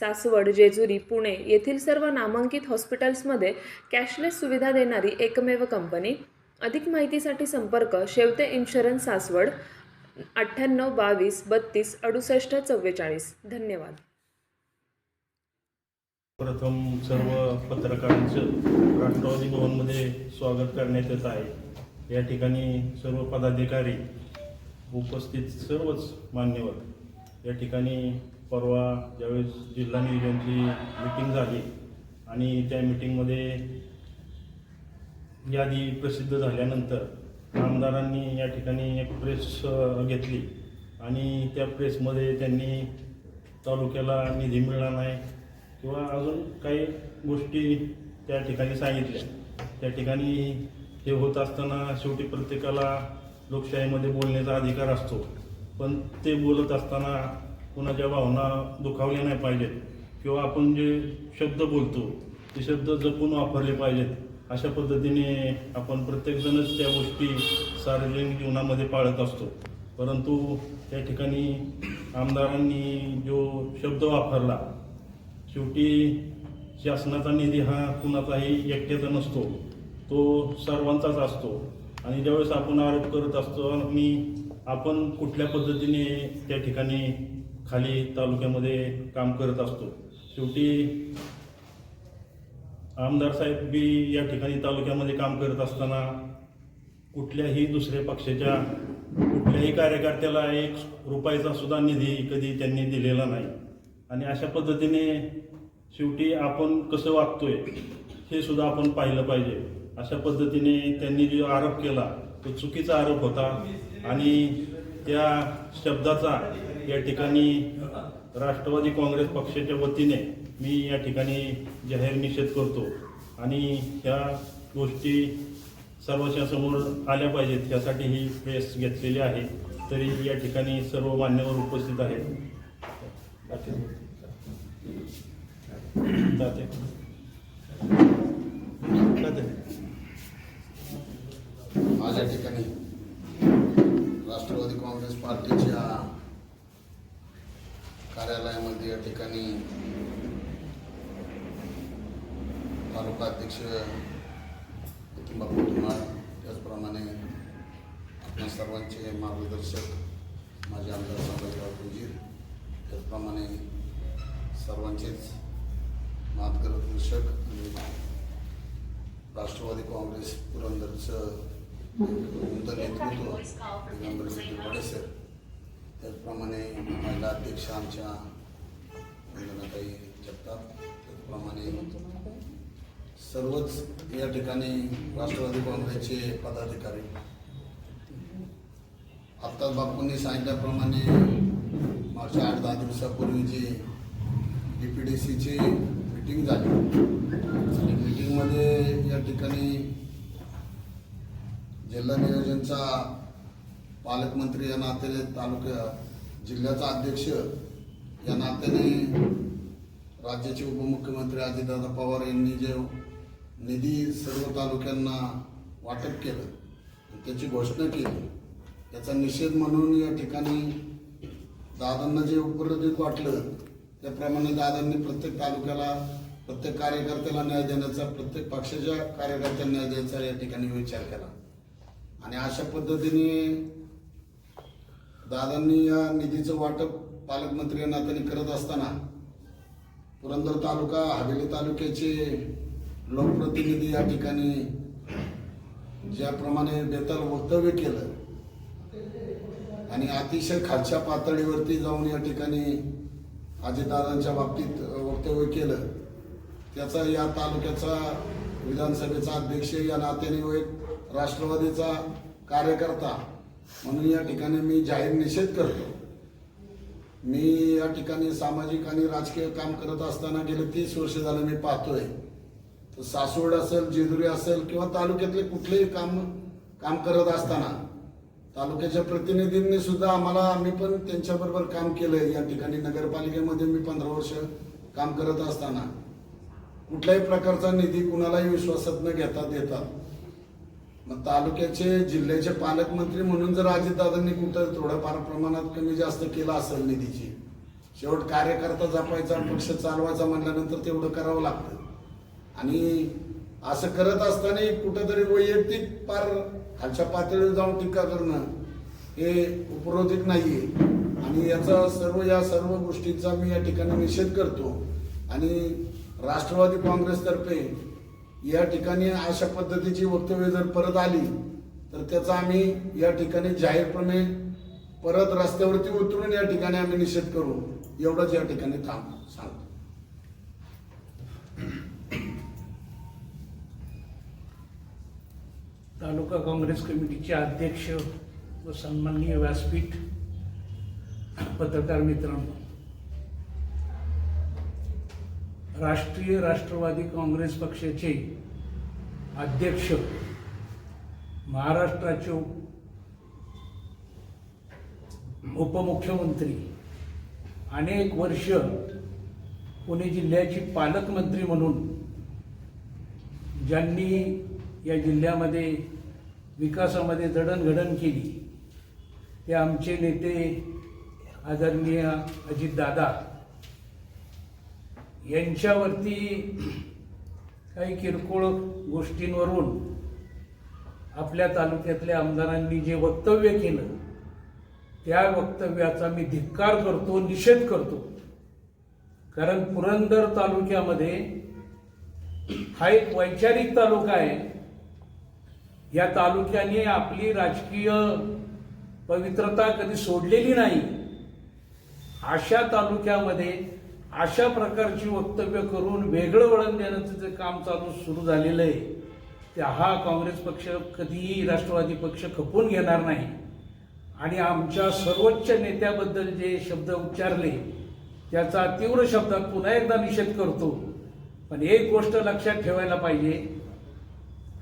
सासवड जेजुरी पुणे येथील सर्व नामांकित हॉस्पिटल्समध्ये कॅशलेस सुविधा देणारी एकमेव कंपनी. अधिक माहितीसाठी संपर्क शेवते इन्शुरन्स सासवड अठ्ठ्याण्णव बावीस बत्तीस अडुसष्ट चव्वेचाळीस. धन्यवाद. प्रथम सर्व पत्रकारांचं राष्ट्रवादी भवनमध्ये स्वागत करण्यात येत आहे. या ठिकाणी सर्व पदाधिकारी उपस्थित सर्वच मान्यवर. या ठिकाणी परवा ज्यावेळेस जिल्हा नियोजनची मीटिंग झाली आणि त्या मिटिंगमध्ये यादी प्रसिद्ध झाल्यानंतर आमदारांनी या ठिकाणी एक प्रेस घेतली आणि त्या प्रेसमध्ये त्यांनी तालुक्याला निधी मिळणार नाही किंवा अजून काही गोष्टी त्या ठिकाणी सांगितल्या. त्या ठिकाणी हे होत असताना शेवटी प्रत्येकाला लोकशाहीमध्ये बोलण्याचा अधिकार असतो. पण ते बोलत असताना कुणाच्या भावना दुखावल्या नाही पाहिजेत. किंवा आपण जे शब्द बोलतो ते शब्द जपून वापरले पाहिजेत. अशा पद्धतीने आपण प्रत्येकजणच त्या गोष्टी सार्वजनिक जीवनामध्ये पाळत असतो. परंतु त्या ठिकाणी आमदारांनी जो शब्द वापरला शेवटी शासनाचा निधी हा कुणाचाही एकट्याचा नसतो. तो सर्वांचाच असतो. आणि ज्यावेळेस आपण आरोप करत असतो आणि आपण कुठल्या पद्धतीने त्या ठिकाणी खाली तालुक्यामध्ये काम करत असतो. शेवटी आमदार साहेब बी या ठिकाणी तालुक्यामध्ये काम करत असताना कुठल्याही दुसऱ्या पक्षाच्या कुठल्याही कार्यकर्त्याला एक रुपयाचा सुद्धा निधी कधी त्यांनी दिलेला नाही. आणि अशा पद्धतीने शेवटी आपण कसं वागतोय हे सुद्धा आपण पाहिलं पाहिजे. अशा पद्धतीने त्यांनी जो आरोप केला तो चुकीचा आरोप होता. आणि त्या शब्दाचा या ठिकाणी राष्ट्रवादी काँग्रेस पक्षाच्या वतीने मी या ठिकाणी जाहीर निषेध करतो. आणि ह्या गोष्टी सर्वांच्या समोर आल्या पाहिजेत यासाठी ही प्रेस घेतलेली आहे. तरी या ठिकाणी सर्व मान्यवर उपस्थित आहेत. जाते. आज या ठिकाणी राष्ट्रवादी काँग्रेस पार्टीच्या कार्यालयामध्ये या ठिकाणी तालुका अध्यक्ष बापू धुमाळ त्याचप्रमाणे आपल्या सर्वांचे मार्गदर्शक माझे आमदार संभाजीराव कुंजीर त्याचप्रमाणे सर्वांचेच मार्गदर्शक आणि राष्ट्रवादी काँग्रेस पुरंदरचं नेतृत्व दिगंबर सिद्धी सर त्याचप्रमाणे महिला अध्यक्ष आमच्या वंदनाताई जगताप त्याचप्रमाणे सर्वच या ठिकाणी राष्ट्रवादी काँग्रेसचे पदाधिकारी. आत्ताच बापूंनी सांगितल्याप्रमाणे मागच्या आठ दहा दिवसापूर्वी जी डी पी डी सीची मिटिंग झाली. आणि मिटिंगमध्ये या ठिकाणी जिल्हा नियोजनचा पालकमंत्री या नात्याने तालुक्या जिल्ह्याचा अध्यक्ष या नात्याने राज्याचे उपमुख्यमंत्री अजितदादा पवार यांनी जे निधी सर्व तालुक्यांना वाटप केलं त्याची घोषणा केली त्याचा निषेध म्हणून या ठिकाणी दादांना जे उपरोधित वाटलं त्याप्रमाणे दादांनी प्रत्येक तालुक्याला प्रत्येक कार्यकर्त्याला न्याय देण्याचा प्रत्येक पक्षाच्या कार्यकर्त्यांना न्याय द्यायचा या ठिकाणी विचार केला. आणि अशा पद्धतीने दादांनी या निधीचं वाटप पालकमंत्री नात्याने करत असताना पुरंदर तालुका हवेली तालुक्याचे लोकप्रतिनिधी या ठिकाणी ज्याप्रमाणे बेताल वक्तव्य केलं आणि अतिशय खालच्या पातळीवरती जाऊन या ठिकाणी अजितदादांच्या बाबतीत वक्तव्य केलं त्याचा या तालुक्याचा विधानसभेचा अध्यक्ष या नात्याने व एक राष्ट्रवादीचा कार्यकर्ता म्हणून या ठिकाणी मी जाहीर निषेध करतो. मी या ठिकाणी सामाजिक आणि राजकीय काम करत असताना गेले तीस वर्ष झालं मी पाहतोय. तर सासवड असेल जेजुरी असेल किंवा तालुक्यातले कुठलेही काम काम करत असताना तालुक्याच्या प्रतिनिधींनी सुद्धा आम्हाला आम्ही पण त्यांच्याबरोबर काम केलंय. या ठिकाणी नगरपालिकेमध्ये मी पंधरा वर्ष काम करत असताना. कुठल्याही प्रकारचा निधी कुणालाही विश्वासात न घेता देतात. मग तालुक्याचे जिल्ह्याचे पालकमंत्री म्हणून जर अजितदादांनी कुठं थोडंफार प्रमाणात कमी जास्त केला असेल निधीची शेवट कार्यकर्ता जपायचा पक्ष चालवायचा म्हणल्यानंतर तेवढं करावं लागतं. आणि असं करत असताना कुठंतरी वैयक्तिक पार खालच्या पातळीवर जाऊन टीका करणं हे उपरोधिक आहे आणि याचा सर्व या सर्व गोष्टींचा मी या ठिकाणी निषेध करतो. आणि राष्ट्रवादी काँग्रेसतर्फे या ठिकाणी अशा पद्धतीची वक्तव्य जर परत आली तर त्याचा आम्ही या ठिकाणी जाहीरपणे परत रस्त्यावरती उतरून या ठिकाणी आम्ही निषेध करू. एवढंच या ठिकाणी थांब सांगतो तालुका काँग्रेस कमिटीचे अध्यक्ष व सन्माननीय व्यासपीठ पत्रकार मित्रांनो राष्ट्रीय राष्ट्रवादी काँग्रेस पक्षाचे अध्यक्ष महाराष्ट्राचे उपमुख्यमंत्री अनेक वर्ष पुणे जिल्ह्याची पालकमंत्री म्हणून ज्यांनी या जिल्ह्यामध्ये विकासामध्ये जडणघडण केली ते आमचे नेते आदरणीय अजितदादा यांच्यावरती काही किरकोळ गोष्टींवरून आपल्या तालुक्यातल्या आमदारांनी जे वक्तव्य केलं त्या वक्तव्याचा मी धिक्कार करतो निषेध करतो. कारण पुरंदर तालुक्यामध्ये हा एक वैचारिक तालुका आहे. या तालुक्याने आपली राजकीय पवित्रता कधी सोडलेली नाही. अशा तालुक्यामध्ये अशा प्रकारची वक्तव्य करून वेगळं वळण देण्याचं जे काम चालू सुरू झालेलं आहे. ते हा काँग्रेस पक्ष कधीही राष्ट्रवादी पक्ष खपून घेणार नाही. आणि आमच्या सर्वोच्च नेत्याबद्दल जे शब्द उच्चारले त्याचा तीव्र शब्दात पुन्हा एकदा निषेध करतो. पण एक गोष्ट लक्षात ठेवायला पाहिजे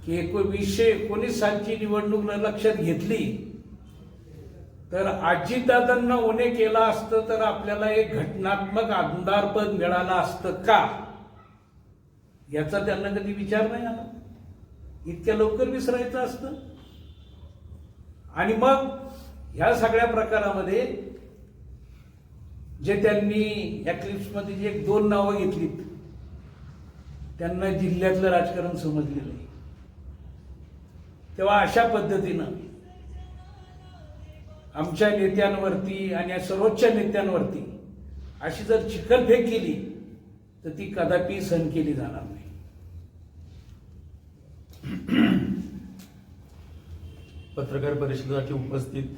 की एकोणीसशे एकोणीस सालची निवडणूक लक्षात घेतली तर आजीदादांना उणे केला असतं तर आपल्याला एक घटनात्मक आमदारपद मिळालं असतं का? याचा त्यांना कधी विचार नाही आला. इतक्या लवकर विसरायचं असतं. आणि मग ह्या सगळ्या प्रकारामध्ये जे त्यांनी या क्लिप्समध्ये जे एक दोन नावं घेतलीत त्यांना जिल्ह्यातलं राजकारण समजलेलं आहे. तेव्हा अशा पद्धतीनं आमच्या नेत्यांवरती आणि या सर्वोच्च नेत्यांवरती अशी जर चिखलफेक केली तर ती कदापि सहन केली जाणार नाही. पत्रकार परिषदेसाठी उपस्थित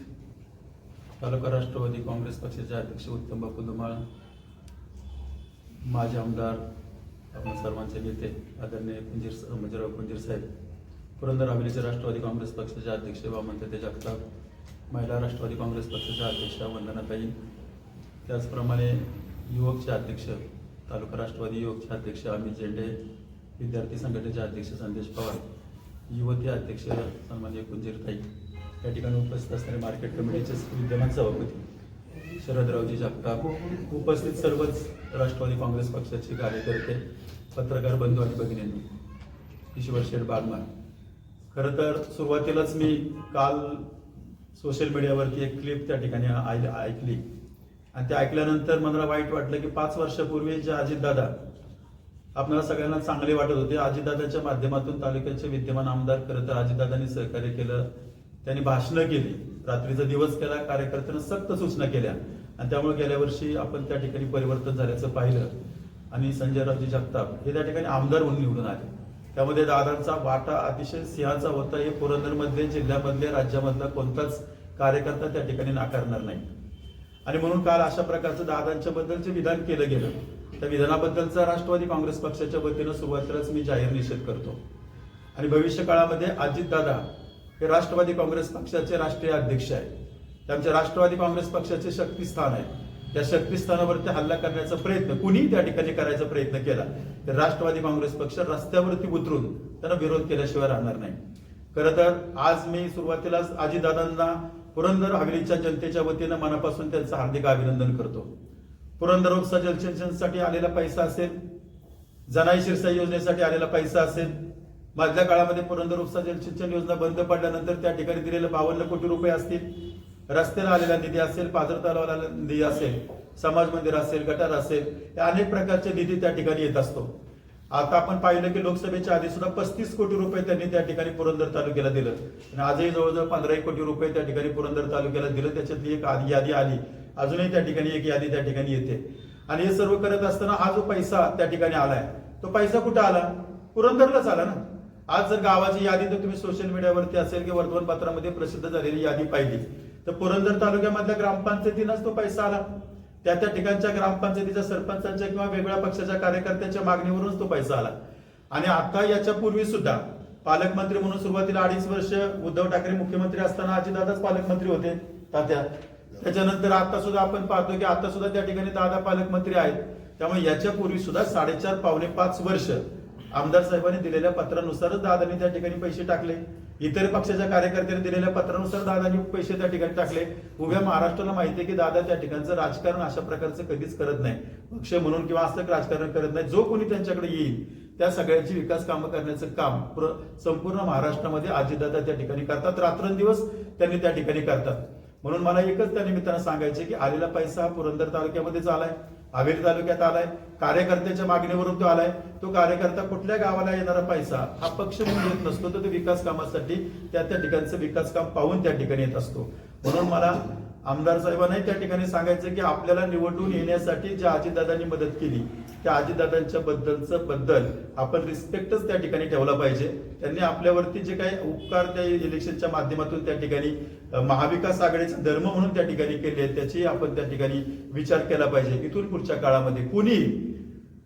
तालुका राष्ट्रवादी काँग्रेस पक्षाचे अध्यक्ष उत्तम बापू धुमाळ माजी आमदार आपण सर्वांचे नेते आदरणीय कुंजीर मंजीराव म्हणजे कुंजीर साहेब पुरंदर हवेलीचे राष्ट्रवादी काँग्रेस पक्षाचे अध्यक्ष वामनते जगताप महिला राष्ट्रवादी काँग्रेस पक्षाच्या अध्यक्षा वंदनाताई त्याचप्रमाणे युवकचे अध्यक्ष तालुका राष्ट्रवादी युवकचे अध्यक्ष अमित झेंडे विद्यार्थी संघटनेचे अध्यक्ष संदेश पवार युवती अध्यक्ष सन्मान्य कुंजीरताई या ठिकाणी उपस्थित असणारे मार्केट कमिटीचे विद्यमान सभापती शरदरावजी जगताप उपस्थित सर्वच राष्ट्रवादी काँग्रेस पक्षाचे कार्यकर्ते पत्रकार बंधू आणि भगिनींनी ईश्वर शेठ बागमार खरं तर सुरुवातीलाच मी काल सोशल मीडियावरती एक क्लिप त्या ठिकाणी ऐकली. आणि ते ऐकल्यानंतर मला वाईट वाटलं की पाच वर्षापूर्वी जे अजितदादा आपल्याला सगळ्यांना चांगले वाटत होते अजितदादाच्या माध्यमातून तालुक्याचे विद्यमान आमदार खरं तर अजितदादांनी सहकार्य केलं. त्यांनी भाषणं केली. रात्रीचा दिवस केला कार्यकर्त्यांना सक्त सूचना केल्या. आणि त्यामुळे गेल्या वर्षी आपण त्या ठिकाणी परिवर्तन झाल्याचं पाहिलं. आणि संजयरावजी जगताप हे त्या ठिकाणी आमदार म्हणून निवडून आले. त्यामध्ये दादांचा वाटा अतिशय सिंहाचा होता. हे पुरंदरमधले जिल्ह्यामधले राज्यामधला कोणताच कार्यकर्ता त्या ठिकाणी नाकारणार नाही. आणि म्हणून काल अशा प्रकारचं दादांच्या बद्दलचे विधान केलं गेलं. त्या विधानाबद्दलचा राष्ट्रवादी काँग्रेस पक्षाच्या वतीनं सुरुवातीलाच मी जाहीर निषेध करतो. आणि भविष्य काळामध्ये अजितदादा हे राष्ट्रवादी काँग्रेस पक्षाचे राष्ट्रीय अध्यक्ष आहेत. त्यांचे राष्ट्रवादी काँग्रेस पक्षाचे शक्तीस्थान आहे त्या शक्तीस्थानावरती हल्ला करण्याचा प्रयत्न कुणीही त्या ठिकाणी करायचा प्रयत्न केला तर राष्ट्रवादी काँग्रेस पक्ष रस्त्यावरती उतरून त्यांना विरोध केल्याशिवाय राहणार नाही. खरं तर आज मी सुरुवातीलाच आजीदादांना पुरंदर हवेलीच्या जनतेच्या वतीनं मनापासून त्यांचं हार्दिक अभिनंदन करतो. पुरंदर उपसा जलसिंचनसाठी आलेला पैसा असेल जनाई शिरसाई योजनेसाठी आलेला पैसा असेल मधल्या काळामध्ये पुरंदर उपसा जलसिंचन योजना बंद पडल्यानंतर त्या ठिकाणी दिलेले बावन्न कोटी रुपये असतील रस्त्याला आलेला निधी असेल पाझर तलावाला निधी असेल समाज मंदिर असेल गटार असेल या अनेक प्रकारचे निधी त्या ठिकाणी येत असतो. आता आपण पाहिलं की लोकसभेच्या आधी सुद्धा पस्तीस कोटी रुपये त्यांनी त्या ठिकाणी पुरंदर तालुक्याला दिलं. आणि आजही जवळजवळ पंधरा एक कोटी रुपये त्या ठिकाणी पुरंदर तालुक्याला दिलं. त्याच्यातली एक आधी यादी आली. अजूनही त्या ठिकाणी एक यादी त्या ठिकाणी येते. आणि हे सर्व करत असताना हा जो पैसा त्या ठिकाणी आलाय तो पैसा कुठं आला? पुरंदरलाच आला ना. आज जर गावाची यादी तर तुम्ही सोशल मीडियावरती असेल की वर्तमानपत्रामध्ये प्रसिद्ध झालेली यादी पाहिली. तर पुरंदर तालुक्यामधल्या ग्रामपंचायतीनंच तो पैसा आला. त्या त्या ठिकाणच्या ग्रामपंचायतीच्या सरपंचांच्या किंवा वेगळ्या पक्षाच्या कार्यकर्त्यांच्या मागणीवरूनच तो पैसा आला. आणि आता याच्या पूर्वी सुद्धा पालकमंत्री म्हणून सुरुवातीला अडीच वर्ष उद्धव ठाकरे मुख्यमंत्री असताना अजितदादाच पालकमंत्री होते तात्या. त्याच्यानंतर आता सुद्धा आपण पाहतो की आता सुद्धा त्या ठिकाणी दादा पालकमंत्री आहेत. त्यामुळे याच्या पूर्वी सुद्धा साडेचार पावणे पाच वर्ष आमदार साहेबांनी दिलेल्या पत्रानुसारच दादांनी त्या ठिकाणी पैसे टाकले. इतर पक्षाच्या कार्यकर्त्यांनी दिलेल्या पत्रानुसार दादांनी पैसे त्या ठिकाणी टाकले. उभ्या महाराष्ट्राला माहिती आहे की दादा त्या ठिकाणचं राजकारण अशा प्रकारचं कधीच करत नाही. पक्ष म्हणून किंवा असं राजकारण करत नाही. जो कोणी त्यांच्याकडे येईल त्या सगळ्यांची विकास कामं करण्याचं काम पुर- संपूर्ण महाराष्ट्रामध्ये आजीदादा त्या ठिकाणी करतात. रात्रंदिवस त्यांनी त्या ठिकाणी करतात. म्हणून मला एकच त्या निमित्तानं सांगायचे की आलेला पैसा हा पुरंदर तालुक्यामध्येच आलाय हावेरी तालुक्यात आलाय कार्यकर्त्याच्या मागणीवरून तो आलाय. तो कार्यकर्ता कुठल्या गावाला येणारा पैसा हा पक्ष म्हणून येत नसतो. तर तो विकास कामासाठी त्या त्या ठिकाणचं विकास काम पाहून त्या ठिकाणी येत असतो. म्हणून मला आमदार साहेबांनाही त्या ठिकाणी सांगायचं की आपल्याला निवडून येण्यासाठी ज्या अजितदादांनी मदत केली त्या अजितदादांच्या बद्दलचं बद्दल आपण रिस्पेक्टच त्या ठिकाणी ठेवला पाहिजे. त्यांनी आपल्यावरती जे काही उपकार त्या इलेक्शनच्या माध्यमातून त्या ठिकाणी महाविकास आघाडीचा धर्म म्हणून त्या ठिकाणी केले आहेत त्याची आपण त्या ठिकाणी विचार केला पाहिजे. इथून पुढच्या काळामध्ये कुणी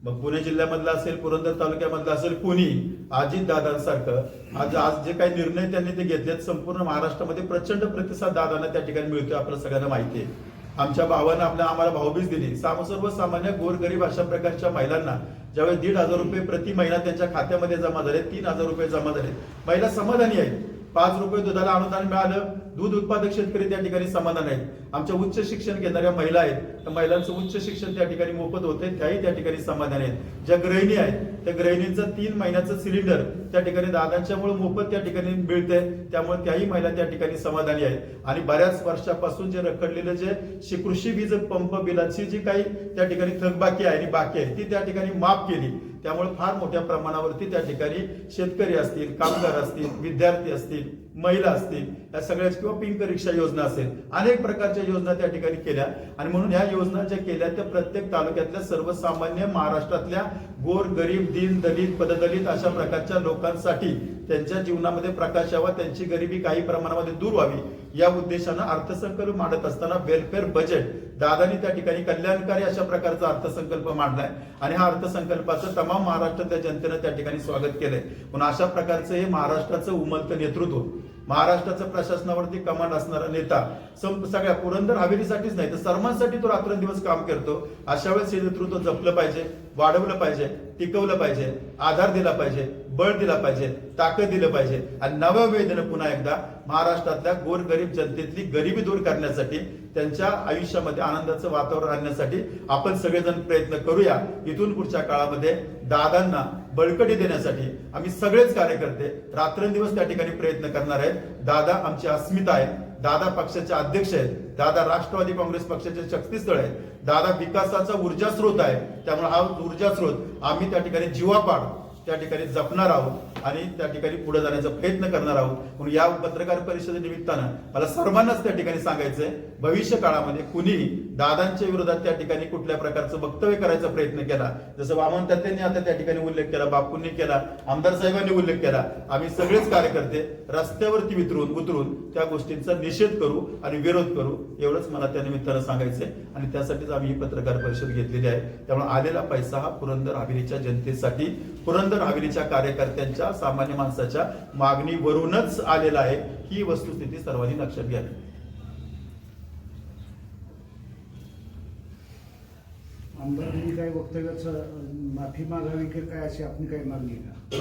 मग पुणे जिल्ह्यामधला असेल पुरंदर तालुक्यामधला असेल कुणी? अजित दादांसारखं. आज आज जे काही निर्णय त्यांनी ते घेतलेत संपूर्ण महाराष्ट्रामध्ये प्रचंड प्रतिसाद दादांना त्या ठिकाणी मिळतोय आपल्याला सगळ्यांना माहिती आहे. आमच्या भावानं आपल्या आम्हाला भाऊबीज दिली. सर्वसामान्य गोरगरीब अशा प्रकारच्या महिलांना ज्यावेळेस दीड हजार रुपये प्रति महिना त्यांच्या खात्यामध्ये जमा झाले तीन हजार रुपये जमा झाले. महिला समाधानी आहेत. पाच रुपये दुधाला अनुदान मिळालं. दूध उत्पादक शेतकरी त्या ठिकाणी समाधान आहेत. आमच्या उच्च शिक्षण घेणाऱ्या महिला आहेत. तर महिलांचं उच्च शिक्षण त्या ठिकाणी मोफत होते. त्याही त्या ठिकाणी समाधान आहेत. ज्या गृहिणी आहेत त्या गृहिणींचं तीन महिन्याचं सिलेंडर त्या ठिकाणी दादांच्यामुळे मोफत त्या ठिकाणी मिळते. त्यामुळे त्याही महिला त्या ठिकाणी समाधानी आहेत. आणि बऱ्याच वर्षापासून जे रखडलेलं जे कृषी वीज पंप बिलाची जी काही त्या ठिकाणी थकबाकी आहे आणि बाकी आहे ती त्या ठिकाणी माफ केली. त्यामुळे फार मोठ्या प्रमाणावरती त्या ठिकाणी शेतकरी असतील कामगार असतील विद्यार्थी असतील महिला असतील या सगळ्याच किंवा पिंक रिक्षा योजना असेल अनेक प्रकारच्या योजना त्या ठिकाणी केल्या. आणि म्हणून ह्या योजना ज्या केल्या त्या प्रत्येक तालुक्यातल्या सर्वसामान्य महाराष्ट्रातल्या गोर गरीब दीन दलित पददलित अशा प्रकारच्या लोकांसाठी त्यांच्या जीवनामध्ये प्रकाश यावा त्यांची गरिबी काही प्रमाणामध्ये दूर व्हावी या उद्देशानं अर्थसंकल्प मांडत असताना वेलफेअर बजेट दादानी त्या ठिकाणी कल्याणकारी अशा प्रकारचा अर्थसंकल्प मांडलाय. आणि हा अर्थसंकल्पाचं तमाम महाराष्ट्रातल्या जनतेनं त्या ठिकाणी स्वागत केलंय. म्हणून अशा प्रकारचं हे महाराष्ट्राचं उमलतं नेतृत्व महाराष्ट्राचं प्रशासनावरती कमांड असणारा नेता सगळ्या पुरंदर हवेलीसाठीच नाही तर सर्वांसाठी तो रात्रंदिवस काम करतो. अशा वेळेस हे नेतृत्व जपलं पाहिजे वाढवलं पाहिजे टिकवलं पाहिजे आधार दिला पाहिजे बळ दिला पाहिजे ताकद दिलं पाहिजे. आणि नव्या वेदनं पुन्हा एकदा महाराष्ट्रातल्या गोरगरीब जनतेतली गरिबी दूर करण्यासाठी त्यांच्या आयुष्यामध्ये आनंदाचं वातावरण आणण्यासाठी आपण सगळेजण प्रयत्न करूया. इथून पुढच्या काळामध्ये दादांना बळकटी देण्यासाठी आम्ही सगळेच कार्यकर्ते रात्रंदिवस त्या ठिकाणी प्रयत्न करणार आहेत. दादा आमची अस्मिता आहे दादा पक्षाचे अध्यक्ष आहेत. दादा राष्ट्रवादी काँग्रेस पक्षाचे शक्तीस्थळ आहेत. दादा विकासाचा ऊर्जा स्रोत आहे. त्यामुळे हा ऊर्जा स्रोत आम्ही त्या ठिकाणी जीवापाड त्या ठिकाणी जपणार आहोत. आणि त्या ठिकाणी पुढे जाण्याचा प्रयत्न करणार आहोत. म्हणून या पत्रकार परिषदेनिमित्तानं मला सर्वांनाच त्या ठिकाणी सांगायचंय भविष्य काळामध्ये कुणी दादांच्या विरोधात त्या ठिकाणी कुठल्या प्रकारचं वक्तव्य करायचा प्रयत्न केला जसं वामन त्यांनी आता त्या ठिकाणी उल्लेख केला बापूंनी केला आमदार साहेबांनी उल्लेख केला आम्ही सगळेच कार्यकर्ते रस्त्यावरती वितरून उतरून त्या गोष्टींचा निषेध करू आणि विरोध करू एवढंच मला त्या निमित्तानं सांगायचंय. आणि त्यासाठीच आम्ही ही पत्रकार परिषद घेतलेली आहे. त्यामुळे आलेला पैसा हा पुरंदर हवेलीच्या जनतेसाठी पुरंदर हवेलीच्या कार्यकर्त्यांच्या सामान्य माणसाच्या मागणीवरूनच आलेला आहे. ही वस्तुस्थिती सर्वांनी लक्षात घ्यावी आमदारांनी काही वक्तव्याचं माफी मागावी की काय अशी आपली काही मागणी का?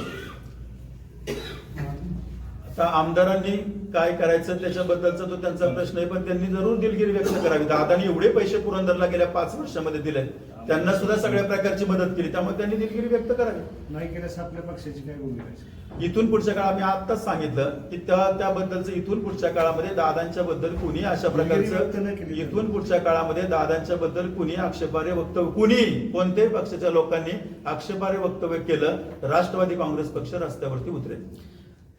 आता आमदारांनी काय करायचं त्याच्याबद्दलचा तो त्यांचा प्रश्न आहे पण त्यांनी जरूर दिलगिरी व्यक्त करावी. दादानी एवढे पैसे पुरंदरला गेल्या पाच वर्षामध्ये दिले त्यांना सुद्धा सगळ्या प्रकारची मदत केली. त्यामुळे त्यांनी दिलगिरी व्यक्त करावी. नाही केल्यास आपल्या पक्षाची काय भूमिका इथून पुढच्या काळात मी आत्ताच सांगितलं की त्या त्याबद्दलचं इथून पुढच्या काळामध्ये दादांच्या बद्दल कुणी अशा व्यक्त नाही प्रकारचं केली. इथून पुढच्या काळामध्ये दादांच्या बद्दल कुणी आक्षेपार्ह वक्तव्य कुणी कोणत्याही पक्षाच्या लोकांनी आक्षेपार्ह वक्तव्य केलं तर राष्ट्रवादी काँग्रेस पक्ष रस्त्यावरती उतरेल.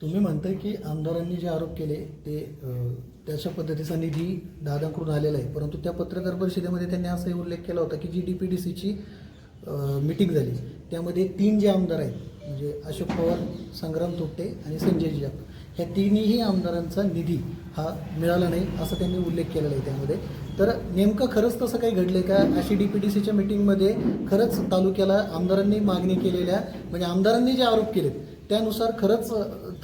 तुम्ही म्हणताय की आमदारांनी जे आरोप केले ते त्याच्या पद्धतीचा निधी दादांकडून आलेला आहे. परंतु त्या पत्रकार परिषदेमध्ये त्यांनी असाही उल्लेख केला होता की जी डी पी डी सीची मिटिंग झाली त्यामध्ये तीन जे आमदार आहेत म्हणजे अशोक पवार संग्राम तोपटे आणि संजय जाप ह्या तिन्ही आमदारांचा निधी हा मिळाला नाही असा त्यांनी उल्लेख केलेला आहे त्यामध्ये. तर नेमकं खरंच तसं काही घडलं का? अशी डी पी डी सीच्या मिटिंगमध्ये खरंच तालुक्याला आमदारांनी मागणी केलेल्या म्हणजे आमदारांनी जे आरोप केलेत त्यानुसार खरंच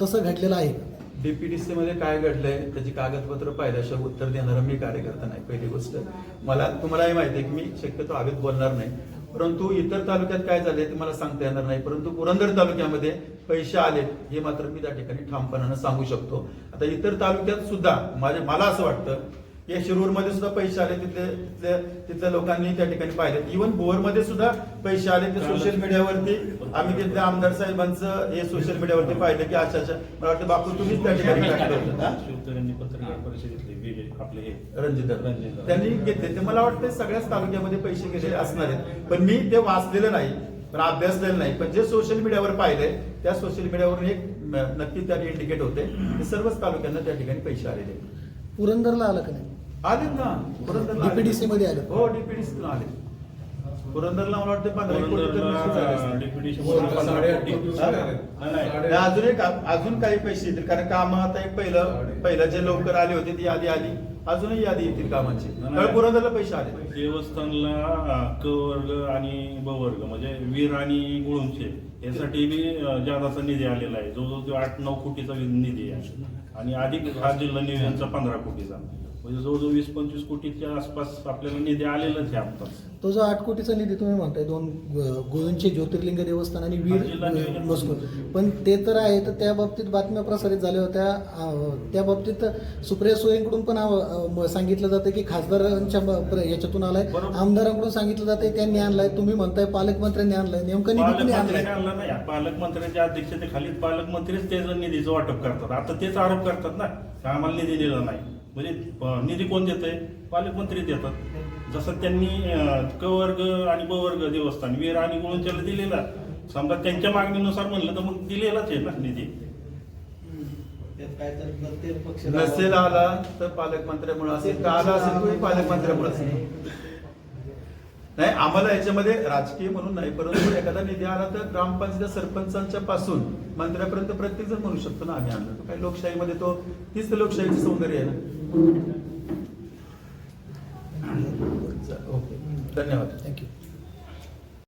तसं घडलेलं आहे का? डीपीडीसी मध्ये काय घडलंय त्याची कागदपत्र पाहिल्याशिवाय उत्तर देणारा मी कार्यकर्ता नाही पहिली गोष्ट. मला तुम्हालाही माहिती आहे की मी शक्यतो हवेत बोलणार नाही. परंतु इतर तालुक्यात काय झाले ते मला सांगता येणार नाही. परंतु पुरंदर तालुक्यामध्ये पैसे आले हे मात्र मी त्या ठिकाणी ठामपणानं सांगू शकतो. आता इतर तालुक्यात सुद्धा माझे मला असं वाटतं या शिरूरमध्ये सुद्धा पैसे आले तिथले तिथल्या तिथल्या लोकांनी त्या ठिकाणी पाहिले. इव्हन बोरमध्ये सुद्धा पैसे आले ते सोशल मीडियावरती आम्ही तिथल्या आमदार साहेबांचं हे सोशल मीडियावरती पाहिलं की अशा अशा. मला वाटतं बापू तुम्हीच त्या ठिकाणी हा? आपले हे. रणजित. त्यांनी घेतले. ते मला वाटतं सगळ्याच तालुक्यामध्ये पैसे गेलेले असणार आहेत. पण मी ते वाचलेलं नाही पण अभ्यासलेलं नाही. पण जे सोशल मीडियावर पाहिले त्या सोशल मीडियावर एक नक्की त्याने इंडिकेट होते. की सर्वच तालुक्यांना त्या ठिकाणी पैसे आलेले. पुरंदरला आलं का नाही? आलेत ना. पुरंदरला आले. DPDC मध्ये आले. हो डीपीडीसी आले पुरंदरला मला वाटतं पंधरा हा? अजून एक अजून काही पैसे येतील कारण काम आता एक पहिलं पहिलं जे लवकर आले होते ती यादी आली. अजूनही यादी येतील कामाची. पुरंदरला पैसे आले देवस्थानला क वर्ग आणि ब वर्ग म्हणजे वीर आणि गुळूंचे यासाठी बी जादाचा निधी आलेला आहे. जवळजवळ तो आठ नऊ कोटीचा निधी आहे. आणि अधिक हा जिल्हा नियोजनचा पंधरा कोटीचा. म्हणजे जवळजवळ वीस पंचवीस कोटीच्या आसपास आपल्याला निधी आलेलाच आहे आत्ताच. तो जो आठ कोटीचा निधी तुम्ही म्हणताय दोन गोविंदचे ज्योतिर्लिंग देवस्थान आणि वीर. मजकूर पण ते तर आहे तर त्या बाबतीत बातम्या प्रसारित झाल्या होत्या. त्या बाबतीत सुप्रिया सुळेंकडून पण सांगितलं जातं की खासदारांच्या याच्यातून आलाय. आमदारांकडून सांगितलं जातंय त्यांनी आणलाय. तुम्ही म्हणताय पालकमंत्र्यांनी आणलाय. नेमकं निधी आणलाय? आणला नाही. पालकमंत्र्यांच्या अध्यक्षतेखाली पालकमंत्रीच त्याचं निधीचं वाटप करतात. आता तेच आरोप करतात ना. आम्हाला निधी दिला नाही. म्हणजे निधी कोण देतंय? पालकमंत्री देतात. जसं त्यांनी क वर्ग आणि ब वर्ग देवस्थान वीर आणि गुळूंच्याला दिलेला. समजा त्यांच्या मागणीनुसार म्हणलं तर मग दिलेलाच आहे ना निधी. नसेल आला तर पालकमंत्र्यामुळे असेल. का आला असेल? पालकमंत्र्यामुळे असेल. नाही आम्हाला याच्यामध्ये राजकीय म्हणून नाही परंतु एखादा निधी आला तर ग्रामपंचायत सरपंचांच्या पासून मंत्र्यापर्यंत प्रत्येक जण म्हणू शकतो ना आम्ही आणलं. काही लोकशाहीमध्ये तो तीच तर लोकशाहीचं सौंदर्य आहे ना. ओके. धन्यवाद.